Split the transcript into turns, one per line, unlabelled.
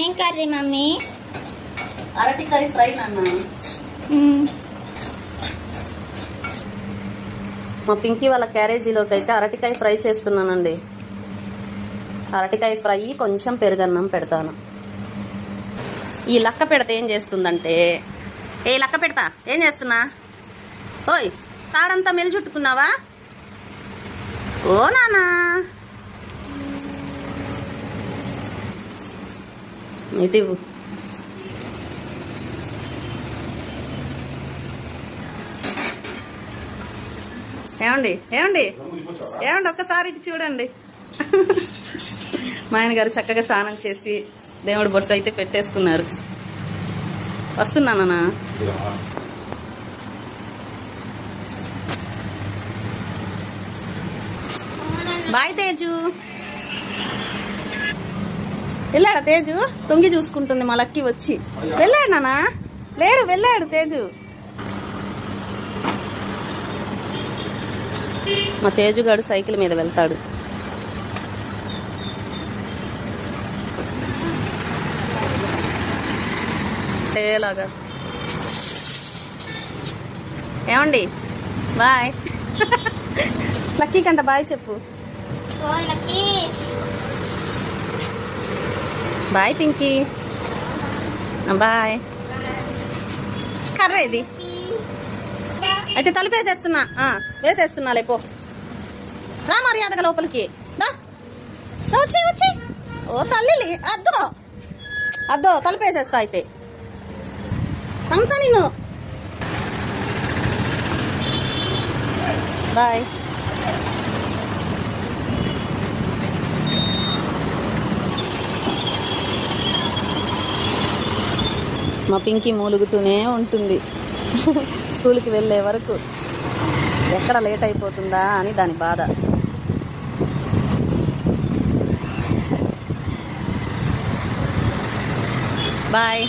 ఏం curry mummy?
అరటికాయ fry నాన్న. మా పింకీ వాళ్ళ క్యారేజీలోకి అయితే అరటికాయ ఫ్రై చేస్తున్నానండి. అరటికాయ ఫ్రై కొంచెం పెరుగన్నం పెడతాను. ఈ లక్క పెడితే ఏం చేస్తుందంటే ఏ లక్క పెడతా? ఏం చేస్తున్నా? ఓయ్ తాడంతా మెలి చుట్టుకున్నావా ఓ నానా ఇటు ఇవ్వు. ఏమండి? ఏమండి? ఏమండి? ఒక్కసారి ఇటు చూడండి. మా ఆయన గారు చక్కగా స్నానం చేసి దేవుడి బొట్టు అయితే పెట్టేసుకున్నారు. వస్తున్నానా బాయ్ తేజు. వెళ్ళాడా తేజు? తొంగి చూసుకుంటుంది మా లక్కి వచ్చి. వెళ్ళాడు నానా? లేడు వెళ్ళాడు తేజు. మా తేజుగాడు సైకిల్ మీద వెళ్తాడు. ఏలాగా? ఏమండి? బాయ్. లక్కీ కంట బాయ్ చెప్పు.
లక్కీ.
బాయ్ పింకీ బాయ్ కర్ర ఇది. అయితే తలుపు వేసేస్తున్నా. వేసేస్తున్నా లేపో. రా మర్యాదగా లోపలికి. వచ్చి వచ్చి. ఓ తల్లి అద్దో. అద్దో తలుపు వేసేస్తా అయితే. అంతా నిన్ను బాయ్ మా పింకీ మూలుగుతూనే ఉంటుంది. స్కూల్కి వెళ్ళే వరకు ఎక్కడ లేట్ అయిపోతుందా అని దాని బాధ. బాయ్.